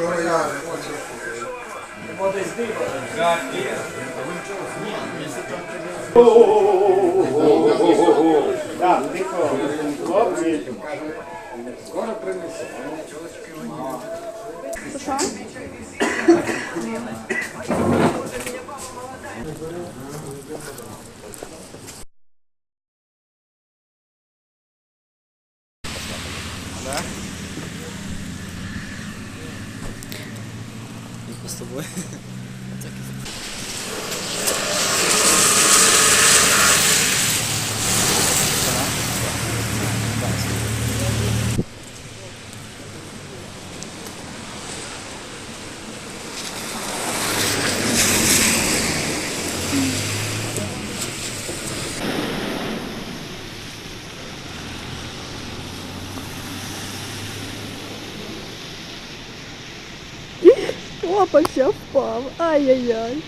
Вчора я. Хлопці. Скоро принесу. Що? З тобою. Опа, ще впав. Ай-яй-яй.